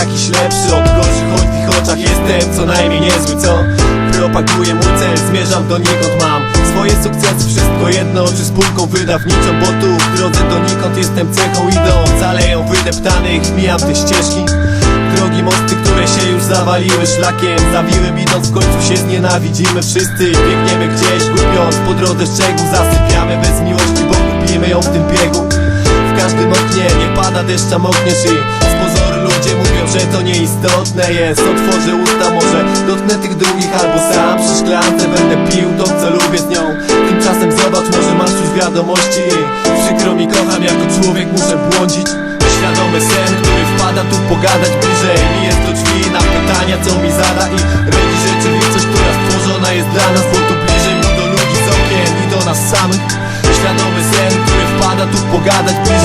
jakiś lepszy od gorszych Choć w ich oczach jestem co najmniej niezły, co? Propaguję mój cel, zmierzam donikąd mam Swoje sukcesy, wszystko jedno Czy spółką wydawniczą, bo tu w drodze donikąd Jestem cechą idąc, aleją wydeptanych Mijam te ścieżki Drogi mosty, które się już zawaliły szlakiem Zawiłem idąc, w końcu się znienawidzimy wszyscy Biegniemy gdzieś, gubiąc po drodze szczegół Zasypiamy bez miłości, bo kupimy ją w tym biegu W każdym oknie nie pada deszcz, a mokniesz i Z pozoru ludzie mówią, że to nieistotne jest. Otworzę usta, może dotknę tych drugich Albo sam przy szklance będę pił to, co lubię z nią. Tymczasem zobacz, może masz już wiadomości. Przykro mi, kocham, jako człowiek muszę błądzić. Świadomy sen, który wpada tu pogadać bliżej. Mi jest do drzwi na pytania, co mi zada I rodzi rzeczywistość, która stworzona jest dla nas Bo tu bliżej mi do ludzi z okien i do nas samych. Świadomy sen, który wpada tu pogadać bliżej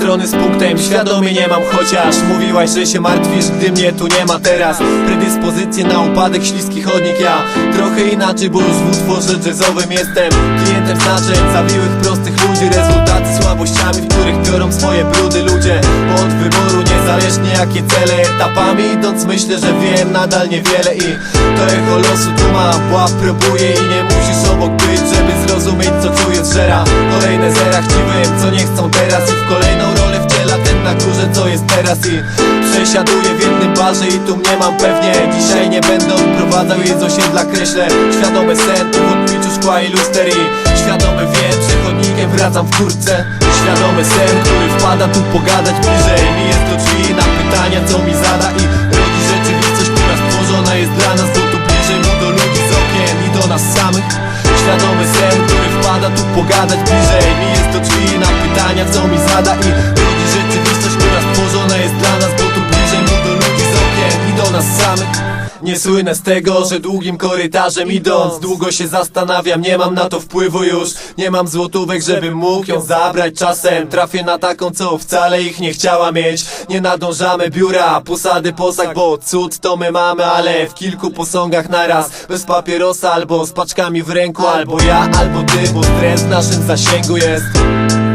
strony z punktem, świadomie nie mam Chociaż mówiłaś, że się martwisz, gdy mnie tu nie ma teraz. Predyspozycje na upadek, śliski chodnik Ja trochę inaczej, bo już w utworze jazzowym jestem. Klientem znaczeń, zawiłych prostych ludzi Rezultaty słabościami, w których biorą swoje brudy ludzie. Od wyboru, niezależnie jakie cele Etapami idąc myślę, że wiem nadal niewiele I to echo losu tu mam, bław próbuję I nie musisz obok być, żeby zrozumieć co czuję zżera Kolejne zera chciwym, co nie chcą teraz. I w kolejną rolę wciela ten na górze, co jest teraz. I przesiaduję w jednym barze i tu mnie mam pewnie. Dzisiaj nie będę odprowadzał jej z osiedla kreślę Świadomy sen, tu w odbiciu szkła i luster. I świadomy wiem, przechodnikiem wracam w kurtce Świadomy sen, który wpada tu pogadać bliżej. Mi jest do drzwi na pogadać bliżej. Mi jest do drzwi na pytania, co mi zada I samych nie słynę z tego, że długim korytarzem idąc. Długo się zastanawiam, nie mam na to wpływu już. Nie mam złotówek, żebym mógł ją zabrać czasem. Trafię na taką, co wcale ich nie chciała mieć. Nie nadążamy biura, posady, posag Bo cud to my mamy, ale w kilku posągach naraz. Bez papierosa albo z paczkami w ręku Albo ja, albo ty, bo stres w naszym zasięgu jest